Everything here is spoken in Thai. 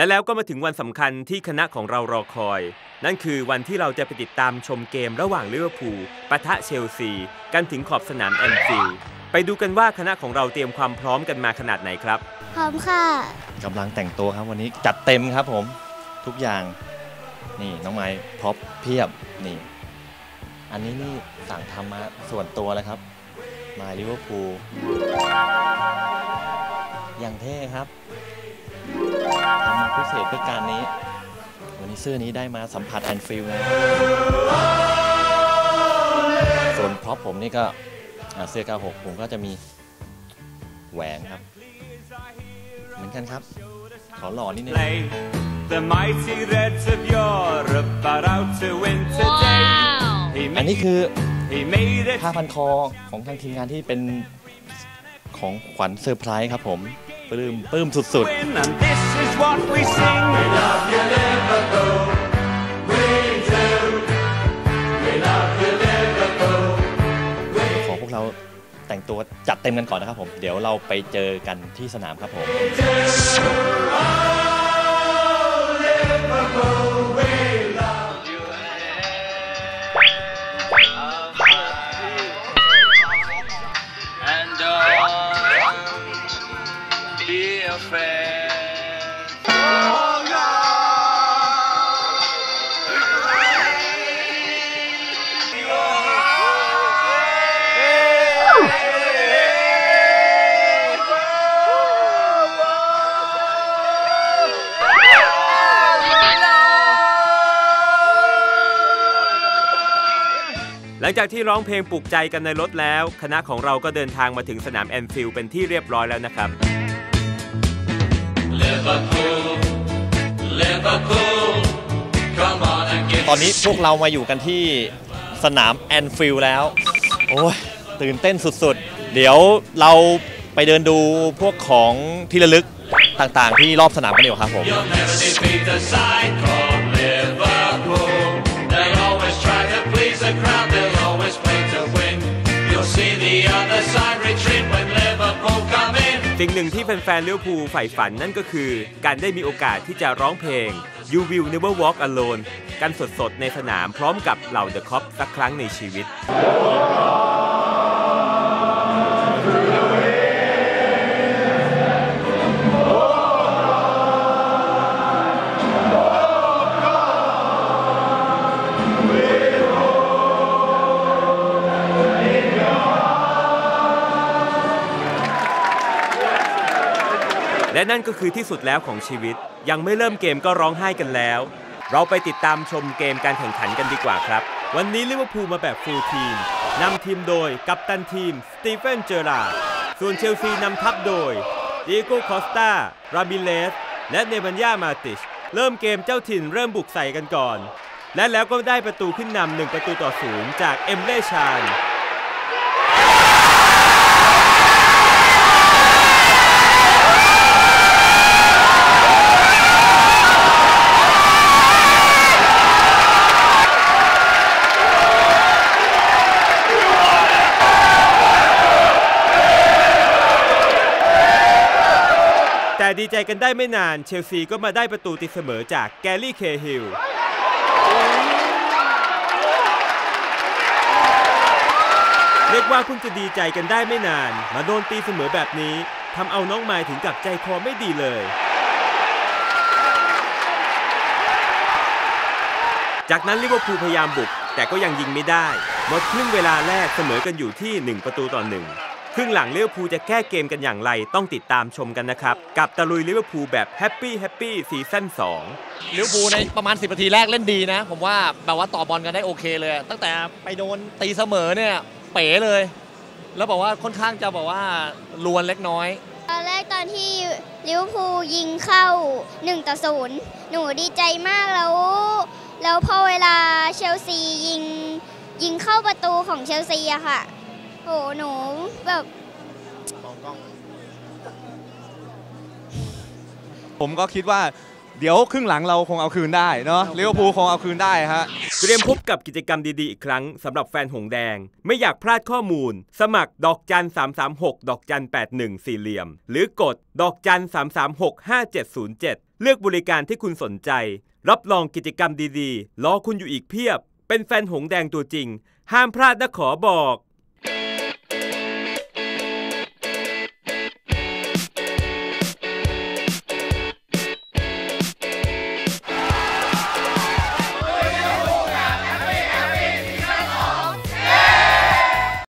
และแล้วก็มาถึงวันสำคัญที่คณะของเรารอคอย นั่นคือวันที่เราจะไปติดตามชมเกมระหว่างลิเวอร์พูลปะทะเชลซี กันถึงขอบสนามแอนฟิลด์ไปดูกันว่าคณะของเราเตรียมความพร้อมกันมาขนาดไหนครับ พร้อมค่ะกำลังแต่งตัวครับวันนี้จัดเต็มครับผมทุกอย่างนี่น้องไม้พร็อพเพียบนี่ อันนี้นี่สั่งทำมาส่วนตัวเลยครับ มาลิเวอร์พูลอย่างเท่ครับ ทำมาพิเศษเพื่อการนี้ วันนี้เสื้อนี้ได้มาสัมผัสแอนฟิลด์นะส่วนพร็อพผมนี่ก็อ่าเสื้อ 96 ผมก็จะมีแหวนครับ เหมือนกันครับ ขอหล่อนิดนึง play. The mighty Reds of Europe are out to win today. He อันนี้ made, คือ he made it ผ้าพันคอของทางทีมงานที่เป็นของขวัญเซอร์ไพรส์ครับผม ปลื้มปลื้มสุด win, and this is what we sing. We love you, Liverpool. We do. We love you, Liverpool. ๆขอพวกเราแต่งตัวจัดเต็มกันก่อนนะครับผม เดี๋ยวเราไปเจอกันที่สนามครับผม งจากที่ร้องเพลงปลุกใจกันในรถแล้ว คณะของเราก็เดินทางมาถึงสนามแอนฟิลด์เป็นที่เรียบร้อยแล้วนะครับ Liverpool, Liverpool, come on and give ตอนนี้พวกเรามาอยู่กันที่สนามแอนฟิลด์แล้ว โอ้ยตื่นเต้นสุดๆ เดี๋ยวเราไปเดินดูพวกของที่ระลึกต่างๆ ที่รอบสนามกันดีกว่าครับผม You'll never defeat the side สิ่งหนึ่งที่แฟนๆเลี้ยวภูใฝ่ฝันนั่นก็คือ การได้มีโอกาสที่จะร้องเพลง You Will Never Walk Alone กันสดๆ ในสนามพร้อมกับเหล่าเดอะคอปสักครั้งในชีวิต และนั่นก็คือที่สุดแล้วของชีวิต ยังไม่เริ่มเกมก็ร้องไห้กันแล้ว เราไปติดตามชมเกมการแข่งขันกันดีกว่าครับ วันนี้ลิเวอร์พูลมาแบบฟูลทีมนำทีมโดยกัปตันทีม สตีเฟน เจอราร์ส่วนเชลซีนำทัพโดยดิโก้คอสตาราบิเลส และเนบันยามาติช เริ่มเกมเจ้าถิ่นเริ่มบุกใส่กันก่อน และแล้วก็ได้ประตูขึ้นนำหนึ่งประตูต่อศูนย์จากเอมเล่ชาน ดีใจกันได้ไม่นาน เชลซีก็มาได้ประตูตีเสมอจากแกลลี่เคฮิลเรียกว่าเพิ่งจะดีใจกันได้ไม่นาน มาโดนตีเสมอแบบนี้ทำเอาน้องไมายถึงกับใจคอไม่ดีเลย จากนั้นลิเวอร์พูลพยายามบุก แต่ก็ยังยิงไม่ได้หมดครึ่งเวลาแรกเสมอกันอยู่ที่ 1 ประตูต่อหนึ่ง ครึ่งหลังลิเวอร์พูลจะแก้เกมกันอย่างไรต้องติดตามชมกันนะครับ กับตะลุยลิเวอร์พูลแบบแฮปปี้แฮปปี้ซีซั่น2ลิเวอร์พูลในประมาณ 10นาทีแรกเล่นดีนะ ผมว่าแบบว่าต่อบอลกันได้โอเคเลย ตั้งแต่ไปโดนตีเสมอเนี่ยเป๋เลย แล้วบอกว่าค่อนข้างจะบอกว่าลวนเล็กน้อย ตอนแรกตอนที่ลิเวอร์พูลยิงเข้า1ต่อ0หนูดีใจมากแล้ว แล้วพอเวลาเชลซียิงยิงเข้าประตูของเชลซีอะค่ะ โหหนูแบบผมก็คิดว่าเดี๋ยวครึ่งหลังเราคงเอาคืนได้เนาะลิเวอร์พูลคงเอาคืนได้ฮะเตรียมพบกับกิจกรรมดีๆ อีกครั้งสำหรับแฟนหงแดง ไม่อยากพลาดข้อมูล สมัครดอกจัน 336 ดอกจัน 81 สี่เหลี่ยม หรือกดดอกจัน 336 5707 เลือกบริการที่คุณสนใจ รับรองกิจกรรมดีๆ รอคุณอยู่อีกเพียบ เป็นแฟนหงแดงตัวจริง ห้ามพลาดนะขอบอก